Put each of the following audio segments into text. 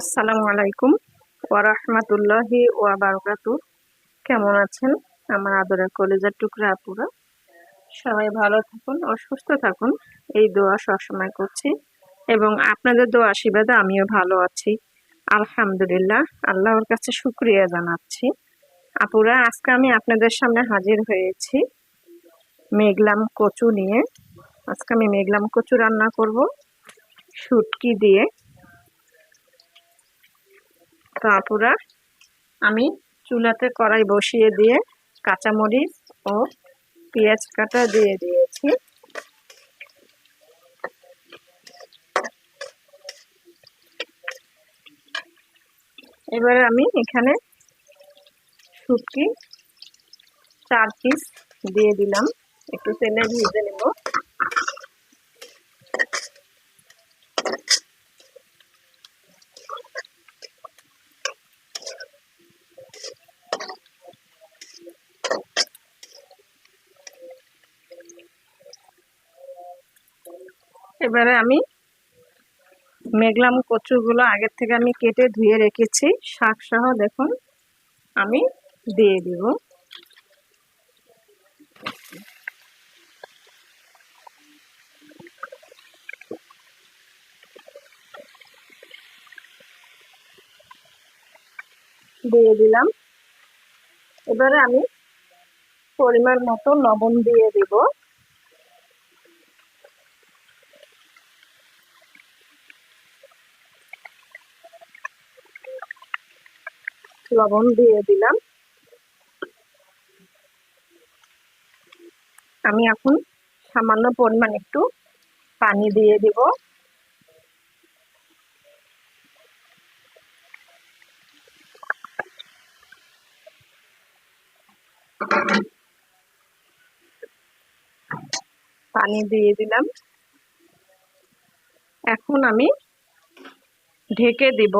আসসালামু আলাইকুম ওয়ারহমাতুল্লাহি ওয়াবারকাতু কেমন আছেন? আমার আদরের কলেজের টুকরা আপুরা। সবাই ভালো থাকুন ও সুস্থ থাকুন। এই দোয়া সবসময় করছি এবং আপনাদের দোয়া আশীর্বাদে আমিও ভালো আছি। আলহামদুলিল্লাহ, আল্লাহর কাছে শুক্রিয়া জানাচ্ছি। আপুরা, আজকে আমি আপনাদের সামনে হাজির হয়েছি মেঘলাম কচু নিয়ে। আজকে আমি মেঘলাম কচু রান্না করব। শুটকি দিয়ে তো আপুরা আমি চুলাতে কড়াই বসিয়ে দিয়ে কাঁচামরিচ ও পেঁয়াজ কাটা দিয়ে দিয়েছি। এবারে আমি এখানে শুটকি চার পিস দিয়ে দিলাম। একটু তেলে ভেজে নেব। এবারে আমি মেঘলাম কচুগুলো আগের থেকে আমি কেটে ধুয়ে রেখেছি। শাক সহ দেখুন, আমি দিয়ে দিব। দিয়ে দিলাম। এবারে আমি পরিমাণ মতো লবণ দিয়ে দিব। লবণ দিয়ে দিলাম। আমি এখন সামান্য পরিমাণ একটু পানি দিয়ে দিব। পানি দিয়ে দিলাম। এখন আমি ঢেকে দিব।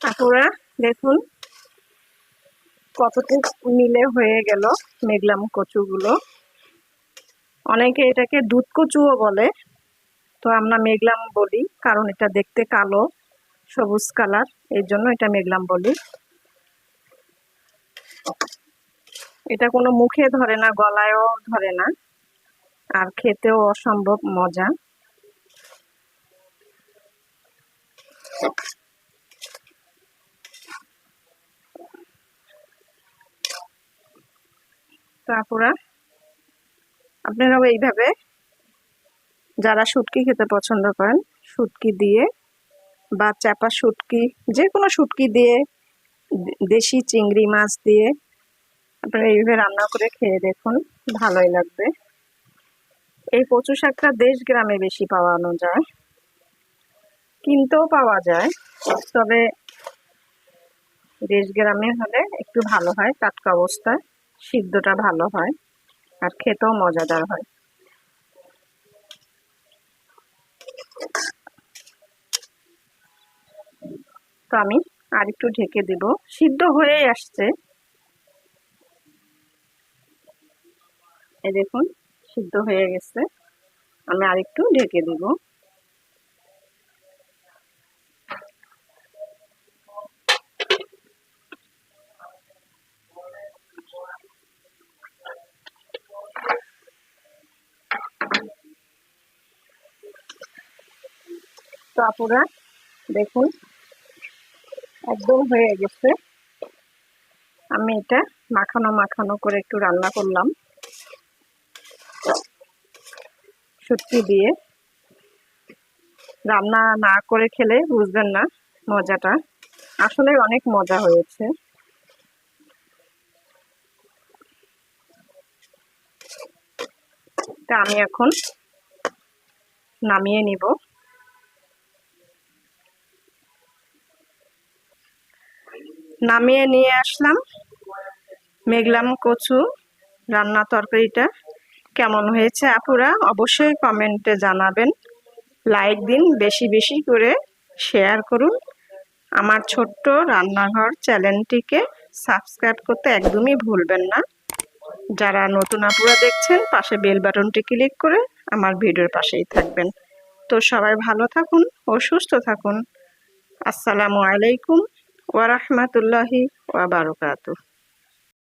আপুরা দেখুন কতটুকু মিলে হয়ে গেল মেঘলাম কচুগুলো। অনেকে এটাকে দুধ কচুও বলে, তো আমরা মেঘলাম বলি, কারণ এটা দেখতে কালো, সবুজ কালার এই জন্য এটা মেঘলাম বলি। এটা কোনো মুখে ধরে না, গলায়ও ধরে না, আর খেতেও অসম্ভব মজা। তারপরে আপনারাও এইভাবে যারা শুটকি খেতে পছন্দ করেন, শুটকি দিয়ে বা চাপা শুটকি যে কোনো শুটকি দিয়ে, দেশি চিংড়ি মাছ দিয়ে আপনারা এইভাবে রান্না করে খেয়ে দেখুন, ভালোই লাগবে। এই কচু শাকটা দেশ গ্রামে বেশি পাওয়ানো যায়, কিনতেও পাওয়া যায়, তবে দেশ গ্রামে হলে একটু ভালো হয় টাটকা অবস্থায়। সিদ্ধটা ভালো হয় আর খেতেও মজাদার হয়। তো আমি আর একটু ঢেকে দিব। সিদ্ধ হয়ে আসছে। এই দেখুন, সিদ্ধ হয়ে গেছে। আমি আর একটু ঢেকে দিব। আপুরা দেখুন, একদম হয়ে গেছে। আমি এটা মাখানো মাখানো করে একটু রান্না করলাম। সত্যি দিয়ে। রান্না না করে খেলে বুঝবেন না মজাটা। আসলে অনেক মজা হয়েছে। আমি এখন নামিয়ে নিব। নামিয়ে নিয়ে আসলাম। মেঘলাম কচু রান্না তরকারিটা। কেমন হয়েছে আপুরা? অবশ্যই কমেন্টে জানাবেন। লাইক দিন, বেশি বেশি করে শেয়ার করুন। আমার ছোট্ট রান্নাঘর চ্যানেলটিকে সাবস্ক্রাইব করতে একদমই ভুলবেন না। যারা নতুন আপুরা দেখছেন, পাশে বেল বাটনটি ক্লিক করে আমার ভিডিওর পাশেই থাকবেন। তো সবাই ভালো থাকুন ও সুস্থ থাকুন। আসসালামু আলাইকুম। ওয়া ওয়াবারকাতু